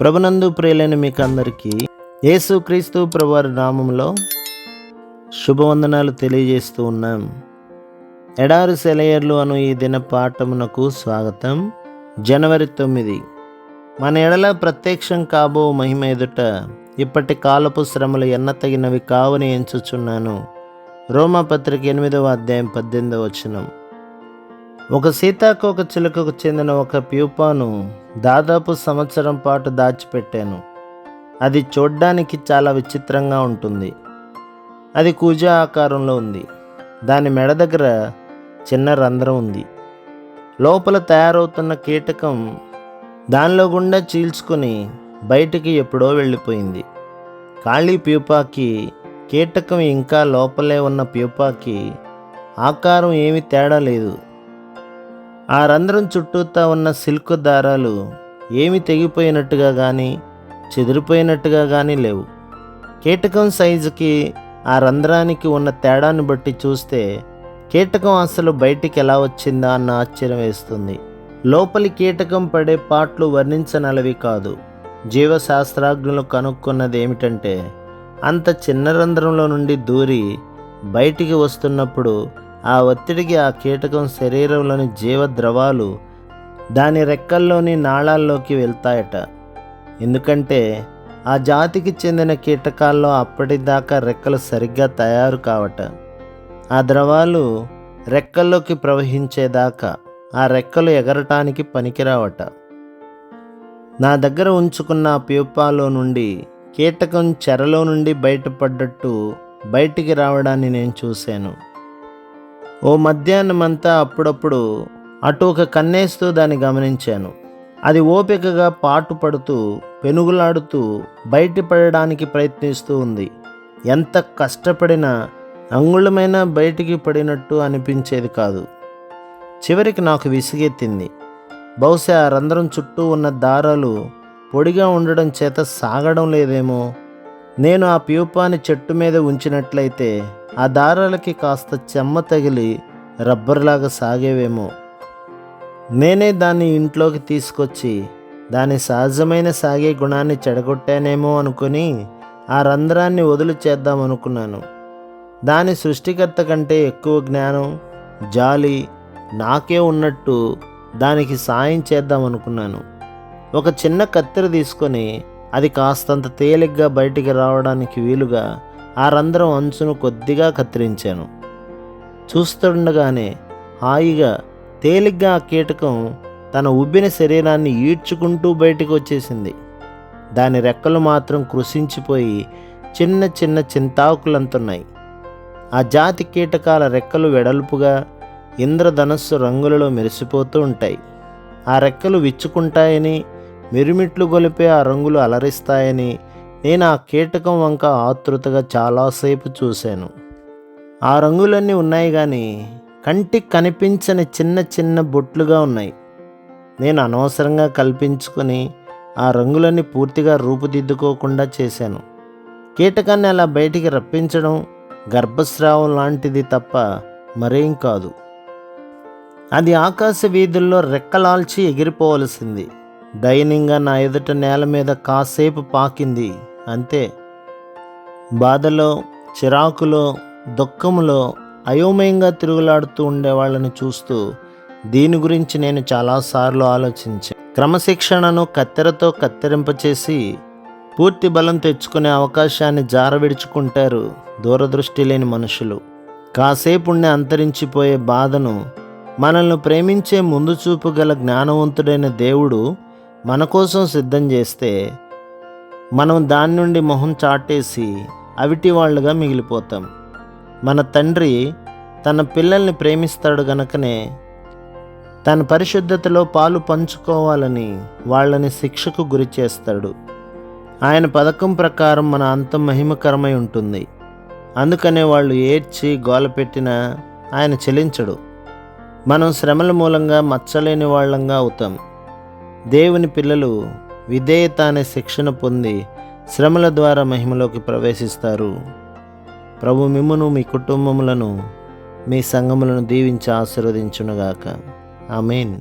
ప్రభునందు ప్రియులైన మీకు అందరికీ యేసుక్రీస్తు ప్రభువారి నామంలో శుభవందనాలు తెలియజేస్తూ ఉన్నాం. ఎడారు సెలయర్లు అను ఈ దిన పాఠమునకు స్వాగతం. జనవరి తొమ్మిది. మన ఎడల ప్రత్యక్షం కాబో మహిమ ఎదుట ఇప్పటి కాలపు శ్రమలు ఎన్న తగినవి కావని ఎంచుచున్నాను. రోమాపత్రిక ఎనిమిదవ అధ్యాయం పద్దెనిమిదవ వచనం. ఒక సీతాకోక చిలుకకు చెందిన ఒక ప్యూపాను దాదాపు సంవత్సరం పాటు దాచిపెట్టాను. అది చూడ్డానికి చాలా విచిత్రంగా ఉంటుంది. అది కూజా ఆకారంలో ఉంది. దాని మెడ దగ్గర చిన్న రంధ్రం ఉంది. లోపల తయారవుతున్న కీటకం దానిలో గుండా చీల్చుకొని బయటికి ఎప్పుడో వెళ్ళిపోయింది. ఖాళీ ప్యూపాకి కీటకం ఇంకా లోపలే ఉన్న ప్యూపాకి ఆకారం ఏమీ తేడా లేదు. ఆ రంధ్రం చుట్టూతా ఉన్న సిల్క్ దారాలు ఏమి తెగిపోయినట్టుగా కానీ చెదిరిపోయినట్టుగా కానీ లేవు. కీటకం సైజుకి ఆ రంధ్రానికి ఉన్న తేడాను బట్టి చూస్తే కీటకం అసలు బయటికి ఎలా వచ్చిందా అన్న ఆశ్చర్యం వేస్తుంది. లోపలి కీటకం పడే పాట్లు వర్ణించనలవి కాదు. జీవశాస్త్రజ్ఞులు కనుక్కున్నది ఏమిటంటే అంత చిన్న రంధ్రంలో నుండి దూరి బయటికి వస్తున్నప్పుడు ఆ ఒత్తిడికి ఆ కీటకం శరీరంలోని జీవద్రవాలు దాని రెక్కల్లోని నాళాల్లోకి వెళ్తాయట. ఎందుకంటే ఆ జాతికి చెందిన కీటకాల్లో అప్పటిదాకా రెక్కలు సరిగ్గా తయారు కావట. ఆ ద్రవాలు రెక్కల్లోకి ప్రవహించేదాకా ఆ రెక్కలు ఎగరటానికి పనికిరావట. నా దగ్గర ఉంచుకున్న ఆ ప్యూపాలో నుండి కీటకం చెరలో నుండి బయటపడ్డట్టు బయటికి రావడాన్ని నేను చూశాను. ఓ మధ్యాహ్నమంతా అప్పుడప్పుడు అటు ఒక కన్నేస్తూ దాన్ని గమనించాను. అది ఓపికగా పాటు పడుతూ పెనుగులాడుతూ బయటపడడానికి ప్రయత్నిస్తూ ఉంది. ఎంత కష్టపడినా అంగుళమైన బయటికి పడినట్టు అనిపించేది కాదు. చివరికి నాకు విసిగెత్తింది. బహుశా ఆ రంధ్రం చుట్టూ ఉన్న దారాలు పొడిగా ఉండడం చేత సాగడం లేదేమో నేను ఆ ప్యూపాని చెట్టు మీద ఉంచినట్లయితే ఆ దారాలకి కాస్త చెమ్మ తగిలి రబ్బర్లాగా సాగేవేమో. నేనే దాన్ని ఇంట్లోకి తీసుకొచ్చి దాని సహజమైన సాగే గుణాన్ని చెడగొట్టానేమో అనుకుని ఆ రంధ్రాన్ని వదులు చేద్దాం అనుకున్నాను. దాని సృష్టికర్త కంటే ఎక్కువ జ్ఞానం జాలి నాకే ఉన్నట్టు దానికి సాయం చేద్దాం అనుకున్నాను. ఒక చిన్న కత్తెర తీసుకొని అది కాస్తంత తేలిగ్గా బయటికి రావడానికి వీలుగా ఆ రంధ్రం అంచును కొద్దిగా కత్తిరించాను. చూస్తుండగానే హాయిగా తేలిగ్గా ఆ కీటకం తన ఉబ్బిన శరీరాన్ని ఈడ్చుకుంటూ బయటికి వచ్చేసింది. దాని రెక్కలు మాత్రం కృషించిపోయి చిన్న చిన్న చింతాకులంతున్నాయి. ఆ జాతి కీటకాల రెక్కలు వెడల్పుగా ఇంద్రధనస్సు రంగులలో మెరిసిపోతూ ఉంటాయి. ఆ రెక్కలు విచ్చుకుంటాయని మిరుమిట్లు గొలిపే ఆ రంగులు అలరిస్తాయని నేను ఆ కీటకం వంక ఆతృతగా చాలాసేపు చూశాను. ఆ రంగులన్నీ ఉన్నాయి కానీ కంటికి కనిపించని చిన్న చిన్న బొట్లుగా ఉన్నాయి. నేను అనవసరంగా కల్పించుకొని ఆ రంగులన్నీ పూర్తిగా రూపుదిద్దుకోకుండా చేశాను. కీటకాన్ని అలా బయటికి రప్పించడం గర్భస్రావం లాంటిది తప్ప మరేం కాదు. అది ఆకాశ వీధుల్లో రెక్కలాల్చి ఎగిరిపోవలసింది. దయనీయంగా నా ఎదుట నేల మీద కాసేపు పాకింది అంతే. బాధలో చిరాకులో దుఃఖములో అయోమయంగా తిరుగులాడుతూ ఉండే వాళ్ళని చూస్తూ దీని గురించి నేను చాలాసార్లు ఆలోచించాను క్రమశిక్షణను కత్తెరతో కత్తిరింపచేసి పూర్తి బలం తెచ్చుకునే అవకాశాన్ని జారవిడుచుకుంటారు దూరదృష్టి లేని మనుషులు. కాసేపుండే అంతరించిపోయే బాధను మనల్ని ప్రేమించే ముందు చూపు గల జ్ఞానవంతుడైన దేవుడు మన కోసం సిద్ధం చేస్తే మనం దాని నుండి మొహం చాటేసి అవిటి వాళ్ళుగా మిగిలిపోతాం. మన తండ్రి తన పిల్లల్ని ప్రేమిస్తాడు గనకనే తన పరిశుద్ధతలో పాలు పంచుకోవాలని వాళ్ళని శిక్షకు గురి చేస్తాడు. ఆయన పథకం ప్రకారం మన అంతం మహిమకరమై ఉంటుంది. అందుకనే వాళ్ళు ఏడ్చి గోలపెట్టినా ఆయన చెలించడు. మనం శ్రమల మూలంగా మచ్చలేని వాళ్ళంగా అవుతాం. దేవుని పిల్లలు విధేయత అనే శిక్షణ పొంది శ్రమల ద్వారా మహిమలోకి ప్రవేశిస్తారు. ప్రభు మిమ్మును మీ కుటుంబములను మీ సంఘములను దీవించి ఆశీర్వదించునుగాక. ఆమెన్.